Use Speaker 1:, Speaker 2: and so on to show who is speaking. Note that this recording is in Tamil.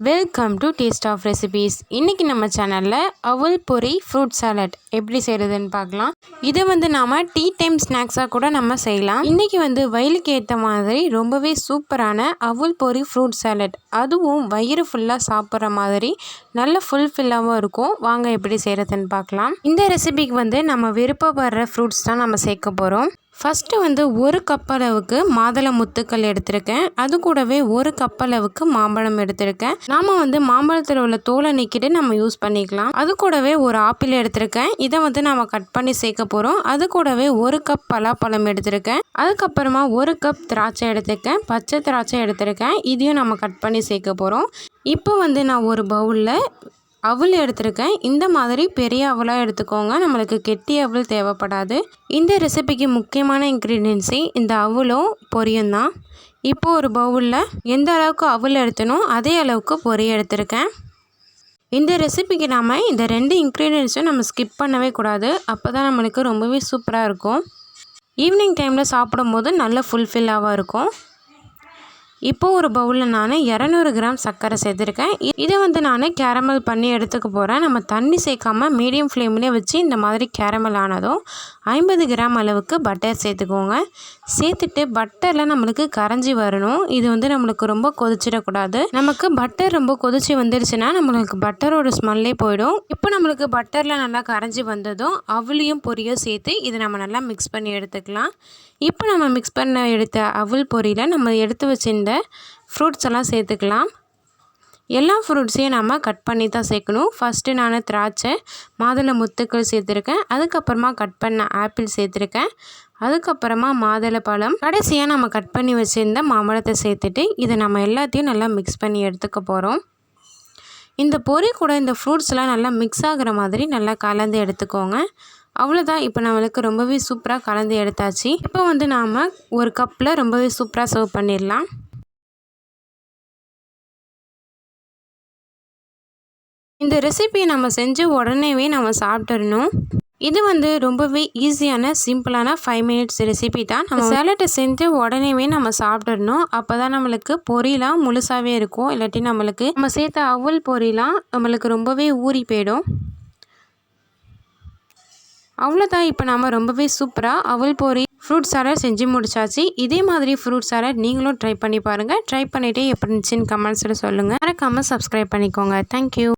Speaker 1: Welcome to taste of recipes இன்றைக்கி நம்ம சேனலில் அவல் பொரி ஃப்ரூட் சாலட் எப்படி செய்கிறதுன்னு பார்க்கலாம். இதை வந்து நாம் டீ டைம் ஸ்நாக்ஸாக கூட நம்ம செய்யலாம். இன்றைக்கி வந்து வயலுக்கு ஏற்ற மாதிரி ரொம்பவே சூப்பரான அவல் பொரி ஃப்ரூட் சாலட் அதுவும் வயிறு ஃபுல்லாக சாப்பிட்ற மாதிரி நல்ல ஃபுல்ஃபில்லாகவும் இருக்கும். வாங்க எப்படி செய்கிறதுன்னு பார்க்கலாம். இந்த ரெசிபிக்கு வந்து நம்ம விருப்பப்படுற ஃப்ரூட்ஸ் தான் நம்ம சேர்க்க போகிறோம் ஃபஸ்ட்டு வந்து ஒரு கப் அளவுக்கு மாதுளை முத்துக்கள் எடுத்திருக்கேன். அது கூடவே ஒரு கப் அளவுக்கு மாம்பழம் எடுத்திருக்கேன். நாம் வந்து மாம்பழத்தில் உள்ள தோலை நீக்கிட்டு நம்ம யூஸ் பண்ணிக்கலாம். அது கூடவே ஒரு ஆப்பிள் எடுத்திருக்கேன். இதை வந்து நாம் கட் பண்ணி சேர்க்க போகிறோம் அது கூடவே ஒரு கப் பலாப்பழம் எடுத்திருக்கேன். அதுக்கப்புறமா ஒரு கப் திராட்சை எடுத்திருக்கேன். பச்சை திராட்சை எடுத்திருக்கேன். இதையும் நம்ம கட் பண்ணி சேர்க்க போகிறோம் இப்போ வந்து நான் ஒரு பவுலில் அவள் எடுத்திருக்கேன். இந்த மாதிரி பெரிய அவலாக எடுத்துக்கோங்க. நம்மளுக்கு கெட்டி அவள் தேவைப்படாது. இந்த ரெசிபிக்கு முக்கியமான இன்க்ரீடியன்ஸே இந்த அவலும் பொரியும் தான் இப்போ ஒரு பவுலில் எந்த அளவுக்கு அவல் எடுத்தனோ அதே அளவுக்கு பொரி எடுத்திருக்கேன். இந்த ரெசிபிக்கு நாம் இந்த ரெண்டு இன்க்ரீடியன்ஸும் நம்ம ஸ்கிப் பண்ணவே கூடாது. அப்போ தான் நம்மளுக்கு ரொம்பவே சூப்பராக இருக்கும். ஈவினிங் டைமில் சாப்பிடும்போது நல்ல ஃபுல்ஃபில்லாக இருக்கும். இப்போ ஒரு பவுலில் நான் இரநூறு கிராம் சர்க்கரை சேர்த்துருக்கேன். இதை வந்து நான் கேரமல் பண்ணி எடுத்துக்க போகிறேன் நம்ம தண்ணி சேர்க்காம மீடியம் ஃப்ளேம்லேயே வச்சு இந்த மாதிரி கேரமல் ஆனதும் ஐம்பது கிராம் அளவுக்கு பட்டர் சேர்த்துக்கோங்க. சேர்த்துட்டு பட்டரில் நம்மளுக்கு கரைஞ்சி வரணும். இது வந்து நம்மளுக்கு ரொம்ப கொதிச்சிடக்கூடாது. நமக்கு பட்டர் ரொம்ப கொதிச்சு வந்துருச்சுன்னா நம்மளுக்கு பட்டரோட ஸ்மெல்லே போயிடும். இப்போ நம்மளுக்கு பட்டரில் நல்லா கரைஞ்சி வந்ததும் அவளையும் பொரியும் சேர்த்து இதை நம்ம நல்லா மிக்ஸ் பண்ணி எடுத்துக்கலாம். இப்போ நம்ம மிக்ஸ் பண்ண எடுத்த அவல் பொரியில் நம்ம எடுத்து வச்சிருந்த ஃப்ரூட்ஸ் எல்லாம் சேர்த்துக்கலாம். எல்லா ஃப்ரூட்ஸையும் நம்ம கட் பண்ணி தான் சேர்க்கணும். ஃபஸ்ட்டு நான் திராட்சை மாதுளை முத்துக்கள் சேர்த்துருக்கேன். அதுக்கப்புறமா கட் பண்ண ஆப்பிள் சேர்த்துருக்கேன். அதுக்கப்புறமா மாதுளை பழம். கடைசியாக நம்ம கட் பண்ணி வச்சுருந்த மாம்பழத்தை சேர்த்துட்டு இதை நம்ம எல்லாத்தையும் நல்லா மிக்ஸ் பண்ணி எடுத்துக்க போகிறோம் இந்த பொறி கூட இந்த ஃப்ரூட்ஸ்லாம் நல்லா மிக்ஸ் ஆகிற மாதிரி நல்லா கலந்து எடுத்துக்கோங்க. அவ்வளோதான் இப்போ நம்மளுக்கு ரொம்பவே சூப்பராக கலந்து எடுத்தாச்சு. இப்போ வந்து நாம் ஒரு கப்பில் ரொம்பவே சூப்பராக சர்வ் பண்ணிடலாம். இந்த ரெசிபியை நம்ம செஞ்சு உடனேவே நம்ம சாப்பிட்டுடணும் இது வந்து ரொம்பவே ஈஸியான சிம்பிளான ஃபைவ் மினிட்ஸ் ரெசிபி தான். நம்ம சேலட்டை செஞ்சு உடனேவே நம்ம சாப்பிட்டுடணும் அப்போ தான் நம்மளுக்கு பொரியலாம் முழுசாகவே இருக்கும். இல்லாட்டி நம்மளுக்கு நம்ம சேர்த்த அவல் பொரியலாம் நம்மளுக்கு ரொம்பவே ஊறி போயிடும். அவ்வளோதான் இப்போ நம்ம ரொம்பவே சூப்பராக அவல் பொரி ஃப்ரூட் சாலட் செஞ்சு முடிச்சாச்சு. இதே மாதிரி ஃப்ரூட் சாலட் நீங்களும் ட்ரை பண்ணி பாருங்கள் ட்ரை பண்ணிவிட்டு எப்படி இருந்துச்சுன்னு கமெண்ட்ஸில் சொல்லுங்கள் மறக்காமல் சப்ஸ்கிரைப் பண்ணிக்கோங்க. தேங்க்யூ